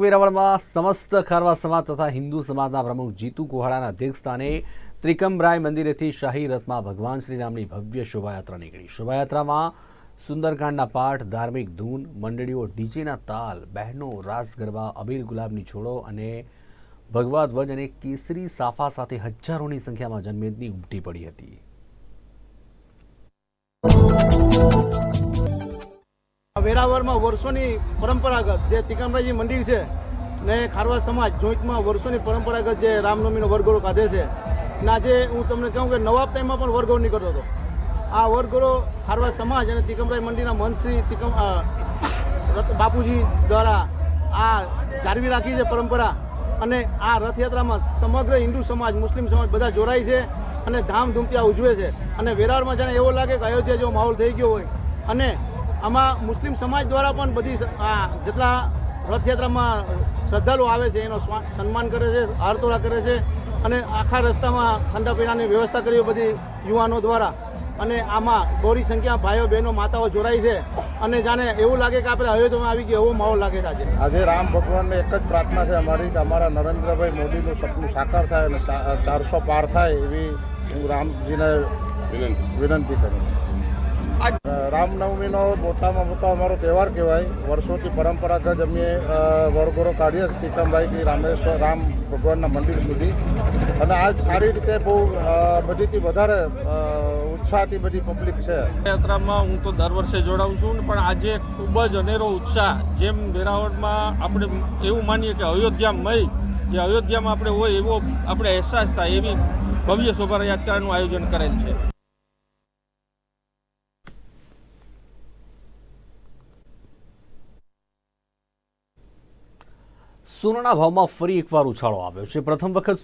વેરાવળમાં સમસ્ત ખારવા સમાજ તથા હિન્દુ સમાજના પ્રમુખ જીતુ કોહાડાના અધ્યક્ષસ્થાને ત્રિકમરાય મંદિરેથી શાહી રથમાં ભગવાન શ્રીરામની ભવ્ય શોભાયાત્રા નીકળી. શોભાયાત્રામાં સુંદરકાંડના પાઠ, ધાર્મિક ધૂન, મંડળીઓ, ડીજેના તાલ, બહેનો, રાસ ગરબા અબીલ ગુલાબની છોડો અને ભગવા ધ્વજ અને કેસરી સાફા સાથે હજારોની સંખ્યામાં જનમેદની ઉમટી પડી હતી. વેરાવળમાં વર્ષોની પરંપરાગત જે તિકમરાજી મંદિર છે ને ખારવા સમાજ જોઈન્ટમાં વર્ષોની પરંપરાગત જે રામનવમીનો વરઘોડો કાઢે છે. અને આજે હું તમને કહું કે નવાબ ટાઈમમાં પણ વરઘોડો નીકળતો હતો. આ વરઘોડો ખારવા સમાજ અને તિકમરાજ મંદિરના મંત્રી તિકમ બાપુજી દ્વારા આ જાળવી રાખી છે પરંપરા. અને આ રથયાત્રામાં સમગ્ર હિન્દુ સમાજ, મુસ્લિમ સમાજ બધા જોડાય છે અને ધામધૂમથી આ ઉજવે છે. અને વેરાવળમાં જાણે એવો લાગે કે અયોધ્યા જેવો માહોલ થઈ ગયો હોય. અને આમાં મુસ્લિમ સમાજ દ્વારા પણ બધી જેટલા રથયાત્રામાં શ્રદ્ધાળુ આવે છે, એનો સન્માન કરે છે હારતોડા કરે છે અને આખા રસ્તામાં ઠંડા પીણાની વ્યવસ્થા કરી બધી યુવાનો દ્વારા. અને આમાં બહોળી સંખ્યા ભાઈઓ બહેનો, માતાઓ જોડાય છે. અને જાણે એવું લાગે કે આપણે અયોધ્યામાં આવી ગયા, એવો માહોલ લાગે છે આજે. આજે રામ ભગવાનને એક જ પ્રાર્થના છે અમારી, કે અમારા નરેન્દ્રભાઈ મોદીનું સપનું સાકાર થાય અને ચારસો પાર થાય એવી હું રામજીને વિનંતી કરું રામનવમીનો મોટામાં મોટો અમારો તહેવાર કહેવાય. વર્ષોથી પરંપરાગત અમે વરઘોડો કાઢીએ છીએ કે રામેશ્વર, રામ ભગવાનના મંદિર સુધી. અને આજ સારી રીતે બહુ બધીથી વધારે ઉત્સાહથી બધી પબ્લિક છે. યાત્રામાં હું તો દર વર્ષે જોડાઉં છું પણ આજે ખૂબ જ અનેરો ઉત્સાહ. જેમ વેરાવળમાં આપણે એવું માનીએ કે અયોધ્યામય જે અયોધ્યામાં આપણે હોય એવો આપણે અહેસાસ થાય એવી ભવ્ય શોભાયાત્રાનું આયોજન કરેલ છે. સોનાના ભાવમાં ફરી એકવાર ઉછાળો આવ્યો છે. પ્રથમ વખત